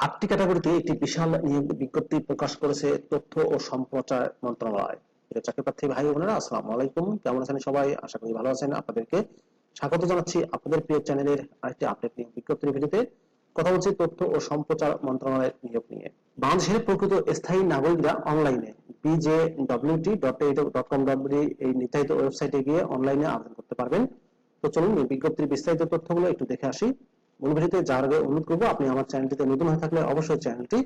আটটি ক্যাটাগরিতে একটি বিশাল বিজ্ঞপ্তি প্রকাশ করেছে তথ্য ও সম্প্রচার মন্ত্রণালয়। চাকরি প্রার্থী ভাই বোনেরা আলাইকুম। কেমন আছেন সবাই? আশা করি ভালো আছেন। আপনাদেরকে স্বাগত জানাচ্ছি আপনাদের প্রিয় চ্যানেলের আরেকটি আপডেট বিজ্ঞপ্তির ভিডিওতে কথা বলছি তথ্য ও সম্প্রচার মন্ত্রণালয়ের নিয়োগ নিয়ে। বাংলাদেশের প্রকৃত স্থায়ী নাগরিকরা অনলাইনে BJWT dot dot com dot এই নির্ধারিত ওয়েবসাইটে গিয়ে অনলাইনে আবেদন করতে পারবেন। তো চলুন বিজ্ঞপ্তির বিস্তারিত তথ্যগুলো একটু দেখে আসি। মূল যাওয়ার আগে অনুরোধ করব, আপনি আমার চ্যানেলটিতে নতুন হয়ে থাকলে অবশ্যই চ্যানেলটি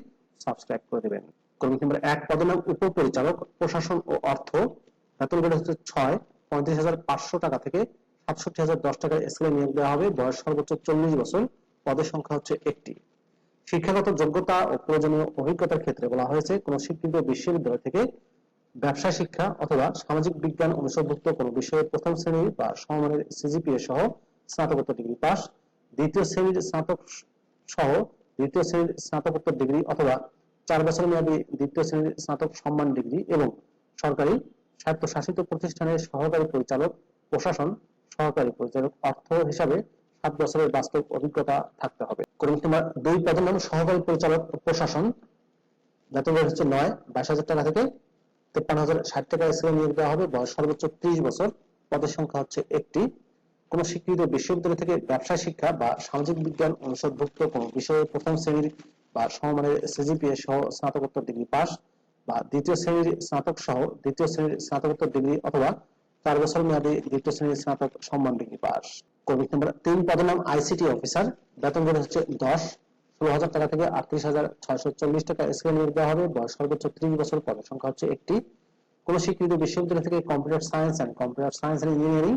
সাবস্ক্রাইব করে দেবেন। কর্মী নম্বর এক, পদনাম উপপরিচালক, প্রশাসন ও অর্থ, বেতন বেড়ে হচ্ছে ছয়, পঁয়ত্রিশ হাজার পাঁচশো টাকা থেকে সাতষট্টি হাজার দশ টাকার স্কেলে নিয়োগ দেওয়া হবে। বয়স সর্বোচ্চ চল্লিশ বছর, পদের সংখ্যা হচ্ছে একটি। শিক্ষাগত যোগ্যতা ও প্রয়োজনীয় অভিজ্ঞতার ক্ষেত্রে বলা হয়েছে, কোন স্বীকৃত বিশ্ববিদ্যালয় থেকে ব্যবসা শিক্ষা অথবা সামাজিক বিজ্ঞান অনুষদভুক্ত কোনো বিষয়ে প্রথম শ্রেণি বা সমমানের সিজিপিএ সহ স্নাতকোত্তর ডিগ্রি পাস দ্বিতীয় শ্রেণির স্নাতক সহ দ্বিতীয় শ্রেণির স্নাতকোত্তর ডিগ্রি অথবা চার বছর মেয়াদী দ্বিতীয় শ্রেণির স্নাতক সম্মান ডিগ্রি এবং সরকারি স্বায়ত্তশাসিত প্রতিষ্ঠানের সহকারী পরিচালক, প্রশাসন, সহকারী পরিচালক অর্থ হিসাবে সাত বছরের বাস্তব অভিজ্ঞতা থাকতে হবে। তোমার দুই পদের নাম, সহকারী পরিচালক, প্রশাসন। বেতন হচ্ছে নয়, বাইশ হাজার টাকা থেকে তেপ্পান্ন হাজার ষাট টাকা স্কেলে নিয়োগ দেওয়া হবে। বয়স সর্বোচ্চ ত্রিশ বছর। পদের সংখ্যা হচ্ছে একটি। কোন স্বীকৃত বিশ্ববিদ্যালয় থেকে ব্যবসা শিক্ষা বা সামাজিক বিজ্ঞান অনুষদভুক্ত কোন বিষয়ে প্রথম শ্রেণির বা সমমানের সিজিপিএ সহ স্নাতকোত্তর ডিগ্রি পাস বা দ্বিতীয় শ্রেণির স্নাতক সহ দ্বিতীয় শ্রেণির স্নাতকোত্তর ডিগ্রি অথবা চার বছর মেয়াদী দ্বিতীয় শ্রেণির স্নাতক সম্মান ডিগ্রি পাস। কর্মী নম্বর তিন পদের নাম আইসিটি অফিসার। বেতন গ্রেড হচ্ছে দশ, ষোলো হাজার টাকা থেকে আটত্রিশ হাজার ছয়শো চল্লিশ টাকা স্কেল নিয়োগ দেওয়া হবে। বয়স সর্বোচ্চ ত্রিশ বছর, পদের সংখ্যা হচ্ছে একটি। কোন স্বীকৃত বিশ্ববিদ্যালয় থেকে computer science and computer science and engineering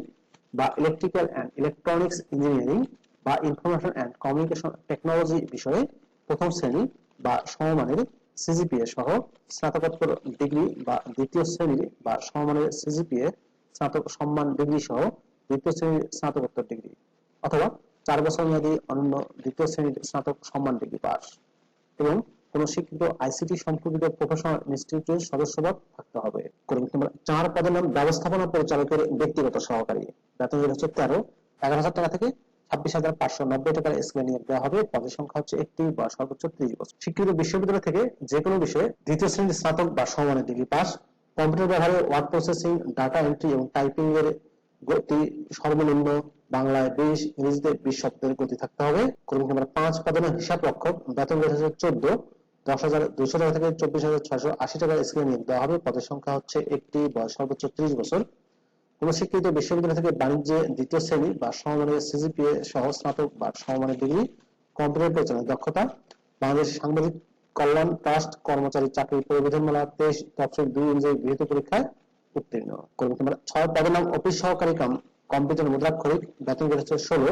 বা ইলেকট্রিক্যাল অ্যান্ড ইলেকট্রনিক্স ইঞ্জিনিয়ারিং বা ইনফরমেশন অ্যান্ড কমিউনিকেশন টেকনোলজি বিষয়ে প্রথম শ্রেণি বা সমমানের সিজিপিএ সহ স্নাতকোত্তর ডিগ্রি বা দ্বিতীয় শ্রেণি বা সমমানের সিজিপিএ স্নাতক সম্মান ডিগ্রি সহ দ্বিতীয় শ্রেণির স্নাতকোত্তর ডিগ্রি অথবা চার বছর মেয়াদী অনন্য দ্বিতীয় শ্রেণির স্নাতক সম্মান ডিগ্রি পাস। এবং কোন স্বীকৃত আইসিটি সম্পর্কিত প্রফেশনাল ইনস্টিটিউটের সদস্যপদ থাকতে হবে। নম্বর চার, পদের নাম ব্যবস্থাপনা পরিচালকের ব্যক্তিগত সহকারী। বেতন হচ্ছে তেরো, এগারো হাজার টাকা থেকে ছাব্বিশ হাজার পাঁচশো নব্বই টাকার স্কেলে নিয়োগ দেওয়া হবে। পদের সংখ্যা হচ্ছে একটি বা সর্বোচ্চ ত্রিশ বছর। স্বীকৃত বিশ্ববিদ্যালয় থেকে যে কোনো বিষয়ে দ্বিতীয় শ্রেণির স্নাতক বা সমমানের ডিগ্রি পাস কম্পিউটার ব্যবহারে ওয়ার্ড প্রসেসিং ডাটা এন্ট্রি এবং টাইপিং এর গতি সর্বনিম্ন। বাংলায় বিশ ইংরেজিতে বিশ শব্দের গতি থাকতে হবে। কর্মী নম্বর পাঁচ পদনের হিসাব রক্ষক বেতন হচ্ছে চোদ্দ। দশ হাজার দুশো টাকা থেকে চব্বিশ হাজার ছয়শো আশি টাকার স্কেলে নিয়োগ দেওয়া হবে। পদের সংখ্যা হচ্ছে একটি বয়স সর্বোচ্চ ত্রিশ বছর। কোন স্বীকৃত বিশ্ববিদ্যালয় থেকে বাণিজ্যে দ্বিতীয় শ্রেণি বা সমমানের সিজিপিএ সহ স্নাতক বা সমমানের ডিগ্রি কম্পিউটার পরিচালনার দক্ষতা, বাংলাদেশ সাংবাদিক কল্যাণ ট্রাস্ট কর্মচারী চাকরি পরিবিধানমালা তেইশ তফসিল দুই অনুযায়ী গৃহীত পরীক্ষায় উত্তীর্ণ। কর্মী নম্বর ছয়, পদের নাম অফিস সহকারী কাম, কম্পিউটার মুদ্রাক্ষরিক, বেতন বেড়েছে ষোলো,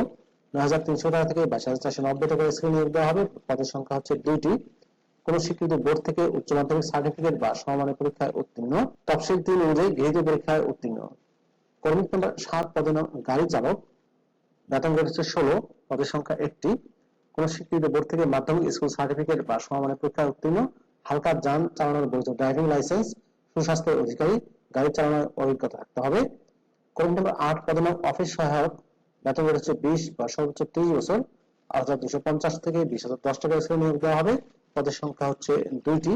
নয় হাজার তিনশো টাকা থেকে বাইশ হাজার চারশো নব্বই টাকা স্কেল নিয়োগ দেওয়া হবে। পদের সংখ্যা হচ্ছে দুইটি। কোন স্বীকৃত বোর্ড থেকে উচ্চ মাধ্যমিক সার্টিফিকেট বা সমমানের পরীক্ষায় উত্তীর্ণ। তফসিল তিন অনুযায়ী গৃহীত পরীক্ষায় উত্তীর্ণ। কর্মী নম্বর সাত নাম গাড়ি চালক। বেতন বেড়েছে ষোলো, পদের সংখ্যা একটি। কোন স্বীকৃত বোর্ড থেকে মাধ্যমিক স্কুল সার্টিফিকেট বা সমমানের পরীক্ষায় উত্তীর্ণ। হালকা যান চালানোর বৈধ ড্রাইভিং লাইসেন্স সুস্বাস্থ্যের অধিকারী, গাড়ি চালানোর অভিজ্ঞতা থাকতে হবে। কর্মী নম্বর আট পদের নাম অফিস সহায়ক। বেতন বেড়েছে বিশ বা সর্বোচ্চ ত্রিশ বছর। হাজার দুশো পঞ্চাশ থেকে বিশ হাজার দশ টাকা নিয়োগ দেওয়া হবে। পদের সংখ্যা হচ্ছে দুইটি।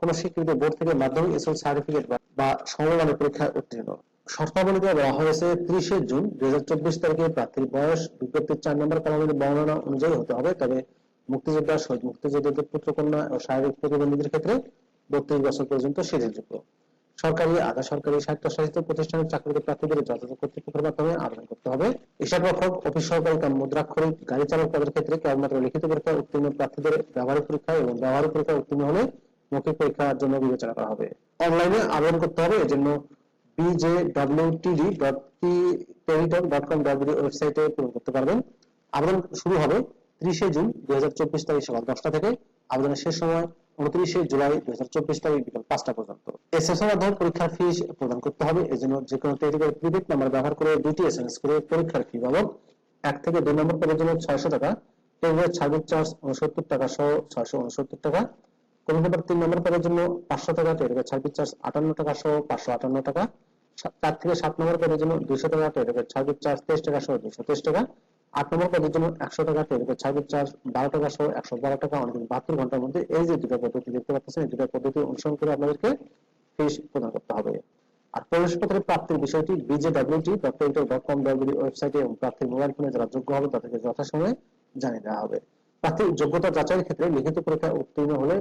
কোন স্বীকৃত বোর্ড থেকে মাধ্যমিক এসএল সার্টিফিকেট বা সমমানের পরীক্ষায় উত্তীর্ণ। শর্তাবলীতে বলা হয়েছে ত্রিশে জুন দুই হাজার চব্বিশ তারিখে প্রার্থীর বয়স, বিজ্ঞপ্তির চার নম্বর কলমের বর্ণনা অনুযায়ী হতে হবে। তবে মুক্তিযোদ্ধা, শহীদ মুক্তিযোদ্ধাদের পুত্রকন্যা ও শারীরিক প্রতিবন্ধীদের ক্ষেত্রে বত্রিশ বছর পর্যন্ত সিরিজযোগ্য সরকারি, আধা সরকারি স্বায়ত্তশাসিত প্রতিষ্ঠানের চাকরিতে প্রার্থীদের যথাযথ কর্তৃপক্ষের মাধ্যমে আবেদন করতে হবে। হিসাবরক্ষক অফিস সহকারী কাম মুদ্রাক্ষরিক গাড়ি চালক পদের ক্ষেত্রে কেবলমাত্র লিখিত পরীক্ষায় উত্তীর্ণ প্রার্থীদের ব্যবহারিক পরীক্ষা এবং ব্যবহারিক পরীক্ষায় উত্তীর্ণ হলে মৌখিক পরীক্ষার জন্য বিবেচনা করা হবে। অনলাইনে আবেদন করতে হবে, এজন্য bjwtd.teritor.com.bd ওয়েবসাইটে পূরণ করতে পারবেন। আবেদন শুরু হবে ত্রিশে জুন দুই হাজার চব্বিশ তারিখ সকাল দশটা থেকে। আবেদনের শেষ সময় উনত্রিশে জুলাই দুই তারিখ বিকাল পাঁচটা পর্যন্ত। এসএসএর মাধ্যমে পরীক্ষার ফি প্রদান করতে হবে। এজন্য যে কোনো টেলিগ্রাম প্রিপেড নাম্বার ব্যবহার করে দুটি এসএমএস করে পরীক্ষার ফি বাবদ এক থেকে দুই নম্বর পদের জন্য ছয়শো টাকা টেলিগ্রাম সার্ভিস চার্জ উনসত্তর টাকা সহ ছয়শো উনসত্তর টাকা। কোন নম্বর তিন নম্বর পদের জন্য পাঁচশো টাকা টেলিগ্রাম সার্ভিস চার্জ আটান্ন টাকা সহ পাঁচশো আটান্ন টাকা। চার থেকে সাত নম্বর পদের জন্য দুইশো টাকা টেলিগ্রাম সার্ভিস চার্জ তেইশ টাকা সহ দুইশো তেইশ টাকা। আট নম্বর পদের জন্য একশো টাকা টেলিফোন সার্ভিস চার্জ বারো টাকা সহ একশো বারো টাকা অনেক বাহাত্তর ঘণ্টার মধ্যে এই যে দুটো পদ্ধতি দেখতে পাচ্ছেন, এই দুটো পদ্ধতি অনুসরণ করে আপনাদেরকে ফিস প্রদান করতে হবে। আর প্রবেশপত্রের প্রাপ্তির বিষয়টি বিজেডব্লিউটি ডট ডট কম ওয়েবসাইটে এবং প্রার্থীর মোবাইল ফোনে যারা যোগ্য হবে তাদেরকে যথাসময়ে জানিয়ে দেওয়া হবে। প্রার্থীর যোগ্যতা যাচাইয়ের ক্ষেত্রে লিখিত পরীক্ষা উত্তীর্ণ হলে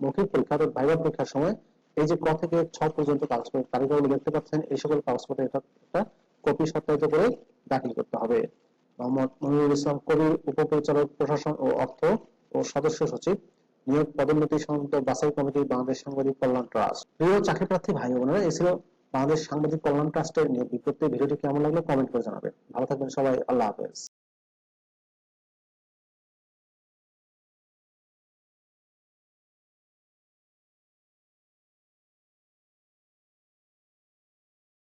মৌখিক পরীক্ষা অর্থাৎ ভাইবা পরীক্ষার সময় এই যে ক থেকে ছ পর্যন্ত কাগজপত্রের তালিকাগুলো দেখতে পাচ্ছেন, এই সকল কাগজপত্রের একটা একটা কপি সত্যায়িত করে দাখিল করতে হবে। মোহাম্মদ মনিরুল ইসলাম কবির, উপপরিচালক, প্রশাসন ও অর্থ ও সদস্য সচিব, নিয়োগ পদোন্নতি সংক্রান্ত বাছাই কমিটি, বাংলাদেশ সাংবাদিক কল্যাণ ট্রাস্ট। প্রিয় চাকরি প্রার্থী ভাই বোনেরা এ ছিল বাংলাদেশ সাংবাদিক কল্যাণ ট্রাস্টের নিয়োগ বিজ্ঞপ্তি। ভিডিওটি কেমন লাগল কমেন্ট করে জানাবেন। ভালো থাকবেন সবাই। আল্লাহ হাফেজ।